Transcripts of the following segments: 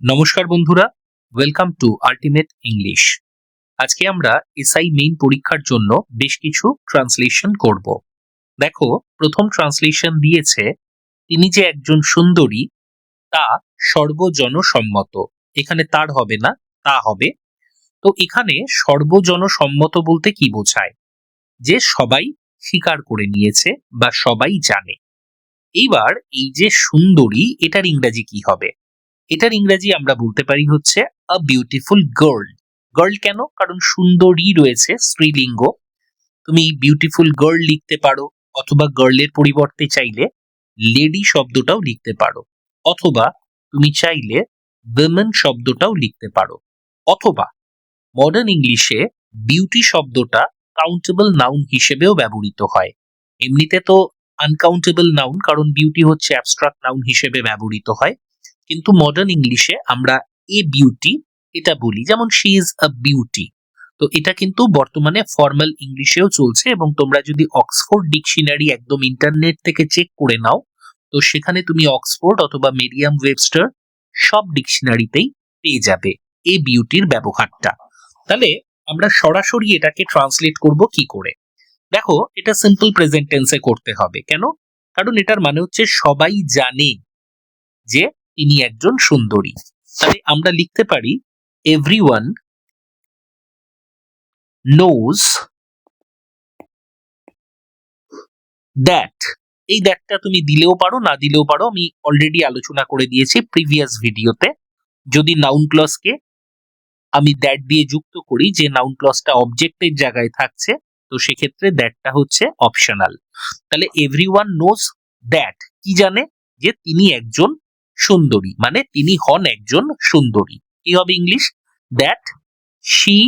নমস্কার বন্ধুরা welcome to ultimate English আজকে আমরা এসআই মেইন পরীক্ষার জন্য বেশ কিছু ট্রান্সলেশন করব। দেখো, প্রথম ট্রান্সলেশন দিয়েছে, তিনি যে একজন সুন্দরী, তা সর্বজনসম্মত। এখানে তার হবে না, তা হবে। তো এখানে সর্বজনসম্মত বলতে কি বোঝায়? যে সবাই স্বীকার করে নিয়েছে বা সবাই জানে। এইবার এই যে সুন্দরী, এটার ইংরাজি কি হবে? এটার ইংরেজি আমরা বলতে পারি হচ্ছে আ বিউটিফুল গার্ল গার্ল কেন? কারণ সুন্দরী রয়েছে স্ত্রীলিঙ্গ। তুমি বিউটিফুল গার্ল লিখতে পারো অথবা গার্লের পরিবর্তে চাইলে লেডি শব্দটাও লিখতে পারো। অথবা তুমি চাইলে উইমেন শব্দটাও লিখতে পারো। অথবা মডার্ন ইংলিশে বিউটি শব্দটা কাউন্টেবল নাউন হিসেবেও ব্যবহৃত হয়। এমনিতে তো আনকাউন্টেবল নাউন কারণ বিউটি হচ্ছে অ্যাবস্ট্রাক্ট নাউন হিসেবে ব্যবহৃত হয়। কিন্তু মডার্ন ইংলিশে আমরা এ বিউটি এটা বলি, যেমন শি ইজ আ বিউটি তো এটা কিন্তু বর্তমানে ফর্মাল ইংলিশেও চলছে এবং তোমরা যদি অক্সফোর্ড ডিকশনারি একদম ইন্টারনেট থেকে চেক করে নাও, তো সেখানে তুমি অক্সফোর্ড অথবা মেরিয়াম ওয়েবস্টার সব ডিকশনারিতেই পেয়ে যাবে এ বিউটির ব্যবহারটা। তাহলে আমরা সরাসরি এটাকে ট্রান্সলেট করব কি করে? দেখো, এটা সিম্পল প্রেজেন্ট টেন্সে করতে হবে। কেন? কারণ এটার মানে হচ্ছে সবাই জানে যে তিনি একজন সুন্দরী। তাহলে আমরা লিখতে পারি এভরিওয়ান নোজ দ্যাট এই দ্যাটটা তুমি দিলেও পারো, না দিলেও পারো, আমি অলরেডি আলোচনা করে দিয়েছি প্রিভিয়াস ভিডিওতে যদি নাউন ক্লসকে আমি দ্যাট দিয়ে যুক্ত করি, যে নাউন ক্লসটা অবজেক্টের জায়গায় থাকছে, তো সেক্ষেত্রে দ্যাটটা হচ্ছে অপশনাল তাহলে এভরিওয়ান নোজ দ্যাট কি জানে? যে তিনি একজন সুন্দরী মানে তিনি হন একজন সুন্দরী। কি হবে English? That she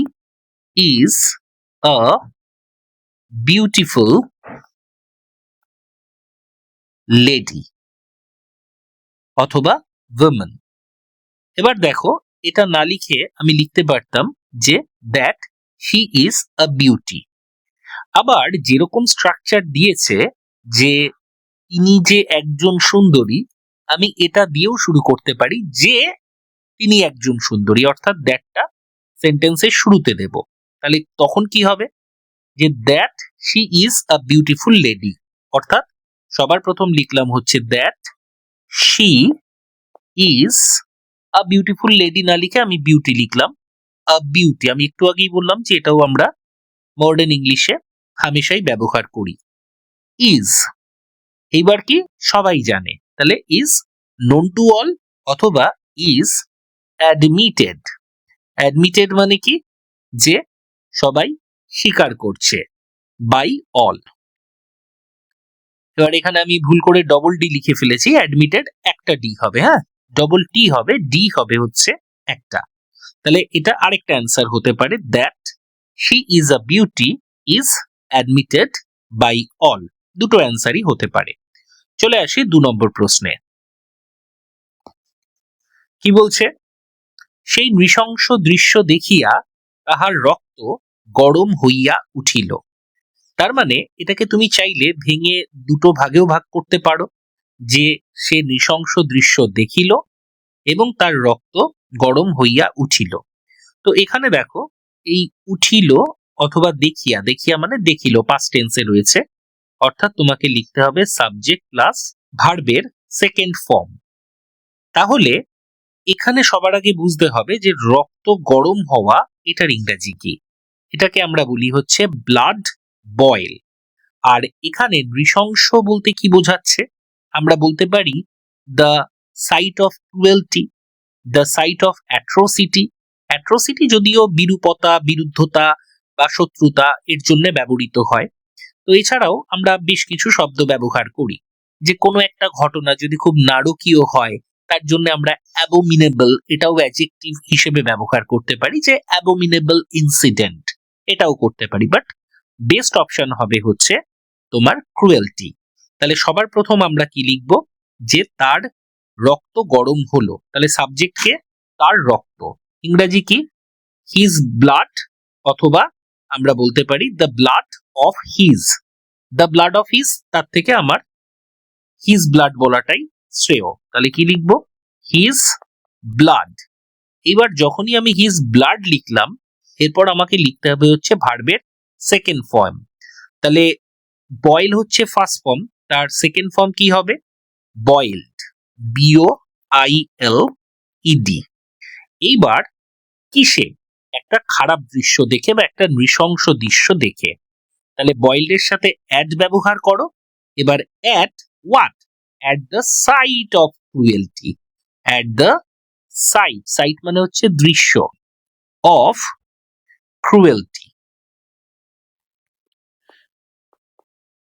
is a beautiful lady অথবা উইমেন এবার দেখো, এটা না লিখে আমি লিখতে পারতাম যে that she is a beauty আবার যেরকম স্ট্রাকচার দিয়েছে যে তিনি যে একজন সুন্দরী আমি এটা দিয়েও শুরু করতে পারি যে তিনি একজন সুন্দরী, অর্থাৎ দ্যাটটা সেন্টেন্সের শুরুতে দেব। তাহলে তখন কি হবে? যে that she is a beautiful lady অর্থাৎ সবার প্রথম লিখলাম হচ্ছে that she is a beautiful lady না লিখে আমি বিউটি লিখলাম। আ বিউটি আমি একটু আগেই বললাম যে এটাও আমরা মডার্ন ইংলিশে হামেশাই ব্যবহার করি। ইজ এইবার কি? সবাই জানে। তাহলে ইজ নোন টু অল অথবা ইজ অ্যাডমিটেড অ্যাডমিটেড মানে কি? যে সবাই স্বীকার করছে বাই অল এবার এখানে আমি ভুল করে ডবল ডি লিখে ফেলেছি অ্যাডমিটেড একটা ডি হবে হ্যাঁ? ডবল টি হবে ডি হবে হচ্ছে একটা। তাহলে এটা আরেকটা অ্যান্সার হতে পারে that she is a beauty is admitted by all দুটো অ্যান্সারই হতে পারে। চলে আসি দু নম্বর প্রশ্নে। কি বলছে? সেই নৃশংস দৃশ্য দেখিয়া তাহার রক্ত গরম হইয়া উঠিল। তার মানে এটাকে তুমি চাইলে ভেঙে দুটো ভাগেও ভাগ করতে পারো, যে সে নৃশংস দৃশ্য দেখিল এবং তার রক্ত গরম হইয়া উঠিল। তো এখানে দেখো, এই উঠিল অথবা দেখিয়া দেখিয়া মানে দেখিল পাস্ট টেন্সে রয়েছে। অর্থাৎ তোমাকে লিখতে হবে সাবজেক্ট প্লাস ভার্বের সেকেন্ড ফর্ম তাহলে এখানে সবার আগে বুঝতে হবে যে রক্ত গরম হওয়া এটার ইংরাজি কি। এটাকে আমরা বলি হচ্ছে ব্লাড বয়েল আর এখানে নৃশংস বলতে কি বোঝাচ্ছে? আমরা বলতে পারি the sight of cruelty the sight of atrocity atrocity যদিও বিরূপতা, বিরুদ্ধতা বা শত্রুতা এর জন্য ব্যবহৃত হয়। তো এছাড়াও আমরা বেশ কিছু শব্দ ব্যবহার করি। যে কোনো একটা ঘটনা যদি খুব নারকীয় হয়, তার জন্য আমরা অ্যাবোমিনেবল এটাও অ্যাজেক্টিভ হিসেবে ব্যবহার করতে পারি যে অ্যাবোমিনেবল ইনসিডেন্ট এটাও করতে পারি। বাট বেস্ট অপশন হবে হচ্ছে তোমার ক্রুয়েলটি তাহলে সবার প্রথম আমরা কি লিখব? যে তার রক্ত গরম হলো। তাহলে সাবজেক্টকে তার রক্ত। ইংরাজি কি? হিজ ব্লাড অথবা আমরা বলতে পারি the blood of his the blood of his তার থেকে আমার হিজ ব্লাড বলাটাই শ্রেয়। তাহলে কি লিখব? হিজ ব্লাড এবার যখনই আমি হিজ ব্লাড লিখলাম, এরপর আমাকে লিখতে হবে হচ্ছে ভার্বের সেকেন্ড ফর্ম তাহলে বয়েল হচ্ছে ফার্স্ট ফর্ম তার সেকেন্ড ফর্ম কি হবে? Boiled B O I L E D এইবার কিসে? একটা খারাপ দৃশ্য দেখে বা একটা নৃশংস দৃশ্য দেখে। তাহলে বয়েলডের সাথে অ্যাড ব্যবহার করো। এবার at what at the sight of cruelty at the sight sight মানে হচ্ছে দৃশ্য। অফ ক্রুয়েলটি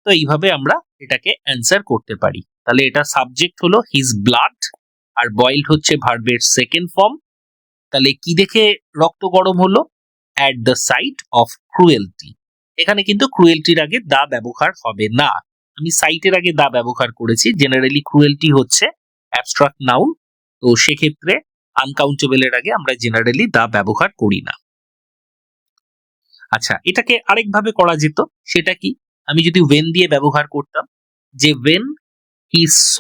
তো এইভাবে আমরা এটাকে অ্যান্সার করতে পারি। তাহলে এটা সাবজেক্ট হলো হিজ ব্লাড আর বয়েলড হচ্ছে ভার্বের সেকেন্ড ফর্ম তাহলে কি দেখে রক্ত গরম হলো? At the sight of cruelty এখানে কিন্তু ক্রুয়েলটির আগে দা ব্যবহার হবে না। আমি সাইটের আগে দা ব্যবহার করেছি। জেনারেলি ক্রুয়েলটি হচ্ছে অ্যাবস্ট্রাক্ট নাউন তো সেক্ষেত্রে আনকাউন্টেবলের আগে আমরা জেনারেলি দা ব্যবহার করি না। আচ্ছা এটাকে আরেকভাবে করা যেত। সেটা কি? আমি যদি ওয়েন দিয়ে ব্যবহার করতাম, যে when he saw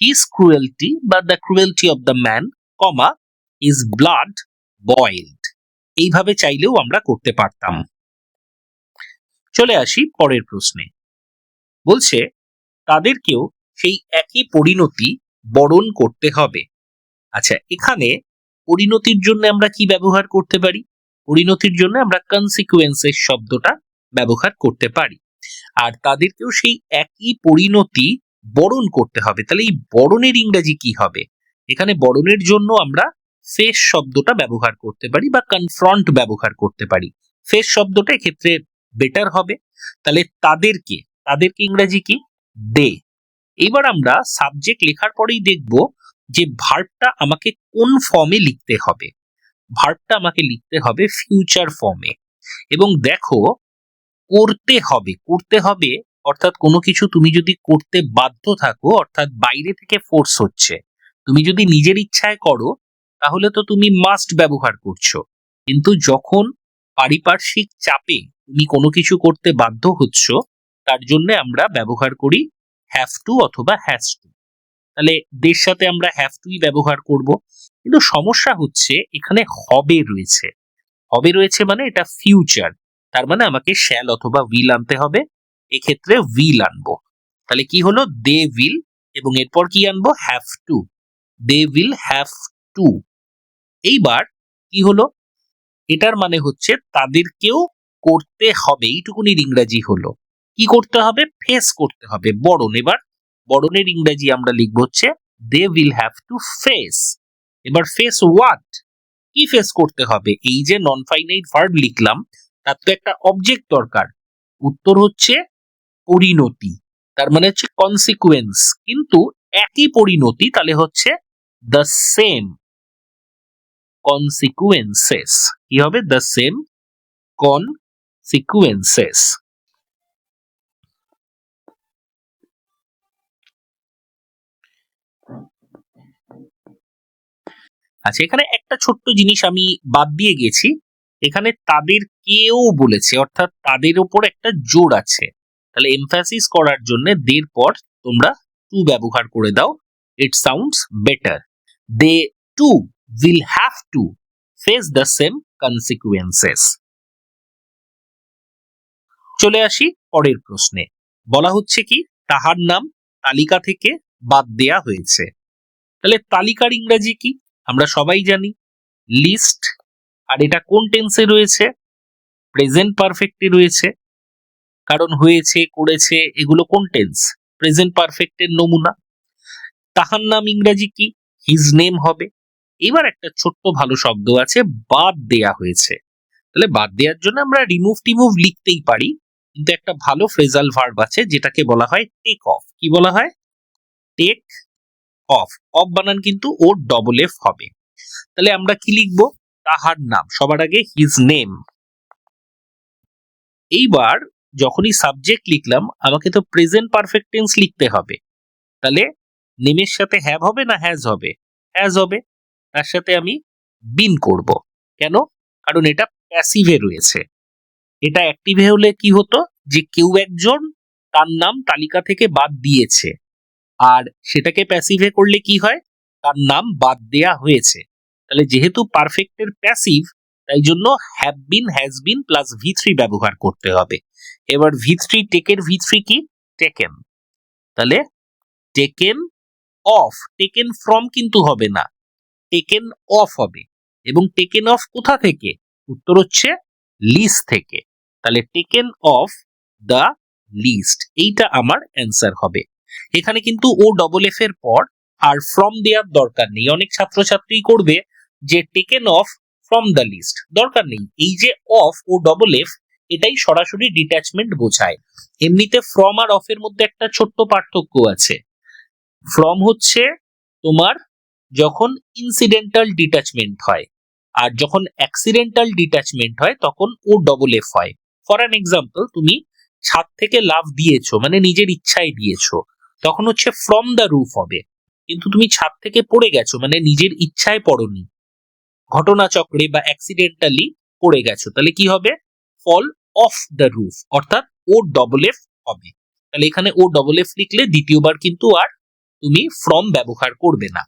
his cruelty বা the cruelty of the man comma is blood boiled এইভাবে চাইলেও আমরা করতে পারতাম। চলে আসি পরের প্রশ্নে। বলছে, তাদেরকেও সেই একই পরিণতি বরণ করতে হবে। আচ্ছা এখানে পরিণতির জন্য আমরা কি ব্যবহার করতে পারি? পরিণতির জন্য আমরা কনসিকুয়েন্সের শব্দটা ব্যবহার করতে পারি। আর তাদেরকেও সেই একই পরিণতি বরণ করতে হবে। তাহলে এই বরণের ইংরেজি কি হবে? এখানে বরণের জন্য আমরা ফেস শব্দটা ব্যবহার করতে পারি বা কনফ্রন্ট ব্যবহার করতে পারি। ফেস শব্দটা এক্ষেত্রে বেটার হবে। তাহলে তাদেরকে তাদেরকে ইংরেজি কি? দে এবার আমরা সাবজেক্ট লেখার পরেই দেখব যে ভার্বটা আমাকে কোন ফর্মে লিখতে হবে। ভার্বটা আমাকে লিখতে হবে ফিউচার ফর্মে এবং দেখো, করতে হবে করতে হবে অর্থাৎ কোনো কিছু তুমি যদি করতে বাধ্য থাকো, অর্থাৎ বাইরে থেকে ফোর্স হচ্ছে, তুমি যদি নিজের ইচ্ছায় করো তাহলে তো তুমি মাস্ট ব্যবহার করছ। কিন্তু যখন পারিপার্শ্বিক চাপে তুমি কোনো কিছু করতে বাধ্য হচ্ছ, তার জন্য আমরা ব্যবহার করি হ্যাভ টু অথবা হ্যাজ টু তাহলে দের সাথে আমরা হ্যাভ টুই ব্যবহার করব। কিন্তু সমস্যা হচ্ছে এখানে হবে রয়েছে। হবে রয়েছে মানে এটা ফিউচার তার মানে আমাকে শ্যাল অথবা উইল আনতে হবে। এক্ষেত্রে উইল আনব। তাহলে কি হলো? দে উইল এবং এরপর কি আনব? Have to they will have to এইবার কি হলো? এটার মানে হচ্ছে তাদেরকেও করতে হবে, এইটুকুনির ইংরাজি হলো। কি করতে হবে? ফেস করতে হবে। বরণ, এবার বরণের ইংরাজি আমরা লিখব হচ্ছে they will have to face এবার ফেস হোয়াট কি ফেস করতে হবে? এই যে নন ফাইনাইট ভার্ব লিখলাম, তার তো একটা অবজেক্ট দরকার। উত্তর হচ্ছে পরিণতি। তার মানে হচ্ছে কনসিকুয়েন্স কিন্তু একই পরিণতি, তাহলে হচ্ছে দ্য সেম কনসিকুয়েন্সেস কি হবে? দ্য সেম কনসিকুয়েন্সেস আচ্ছা এখানে একটা ছোট্ট জিনিস আমি বাদ দিয়ে গেছি। এখানে তাদের কেউ বলেছে, অর্থাৎ তাদের ওপর একটা জোর আছে। তাহলে এমফাসিস করার জন্য দের পর তোমরা টু ব্যবহার করে দাও। It sounds better they to will have to face the same consequences চলে আসি পরের প্রশ্নে। বলা হচ্ছে কি, তাহার নাম তালিকা থেকে বাদ দেয়া হয়েছে। তাহলে তালিকার ইংরাজি কি? আমরা সবাই জানি। লিস্ট আর এটা কোন টেন্সে রয়েছে? প্রেজেন্ট পারফেক্টে রয়েছে। কারণ হয়েছে, করেছে, এগুলো কোন টেন্স প্রেজেন্ট পারফেক্টের নমুনা। তাহার নাম ইংরাজি কি? হিজ নেম হবে। এবার একটা ছোট্ট ভালো শব্দ আছে, বাদ দেয়া হয়েছে। তাহলে বাদ দেওয়ার জন্য আমরা রিমুভ টিমুভ লিখতেই পারি, কিন্তু একটা ভালো ফ্রেজাল ভার্ব আছে, যেটাকে বলা হয় টেক অফ কি বলা হয়? টেক অফ অফ বানান কিন্তু ও ডবল এফ হবে। তাহলে আমরা কি লিখব? তাহার নাম। সবার আগে হিজ নেম এইবার যখনই সাবজেক্ট লিখলাম, আমাকে তো প্রেজেন্ট পারফেক্ট টেন্স লিখতে হবে। তাহলে নেমের সাথে হ্যাভ হবে না হ্যাজ হবে? হ্যাজ হবে। তার সাথে আমি বিন করব। কেন? কারণ এটা প্যাসিভে রয়েছে। এটা অ্যাক্টিভে হলে কি হতো? যে কেউ একজন তার নাম তালিকা থেকে বাদ দিয়েছে। আর সেটাকে প্যাসিভে করলে কি হয়? তার নাম বাদ দেয়া হয়েছে। তাহলে যেহেতু পারফেক্টের প্যাসিভ তাই জন্য have been has been plus V three ব্যবহার করতে হবে। এবার ভি থ্রি টেকের ভি থ্রি কি? টেকেন তাহলে টেকেন অফ টেকেন ফ্রম কিন্তু হবে না। টেকেন অফ হবে। এবং টেকেন অফ কোথা থেকে? উত্তর হচ্ছে লিস্ট থেকে। তাহলে টেকেন অফ দ্য লিস্ট এইটা আমার অ্যান্সার হবে। এখানে কিন্তু ও ডবল এফ এর পর আর ফ্রম দেওয়ার দরকার নেই। অনেক ছাত্রছাত্রী করবে যে taken of from the list দরকার নেই। এই যে অফ ও ডবল এফ এটাই সরাসরি ডিট্যাচমেন্ট বোঝায়। এমনিতে ফ্রম আর অফ এর মধ্যে একটা ছোট্ট পার্থক্য আছে। ফ্রম হচ্ছে তোমার যখন ইনসিডেন্টাল ডিট্যাচমেন্ট হয়, আর যখন অ্যাক্সিডেন্টাল ডিট্যাচমেন্ট হয়, তখন ও ডবল এফ হয়। ফর অ্যান এক্সাম্পল তুমি ছাদ থেকে লাভ দিয়েছ মানে নিজের ইচ্ছায় দিয়েছ, তখন হচ্ছে ফ্রম দ্য রুফ হবে। কিন্তু তুমি ছাদ থেকে পড়ে গেছো মানে নিজের ইচ্ছায় পড়নি। ঘটনাচক্রে বা অ্যাক্সিডেন্টালি পড়ে গেছো, তাহলে কি হবে? ফল অফ দ্য রুফ অর্থাৎ ও ডবল এফ হবে। তাহলে এখানে ও ডবল এফ লিখলে দ্বিতীয়বার কিন্তু আর তুমি ফ্রম ব্যবহার করবে না।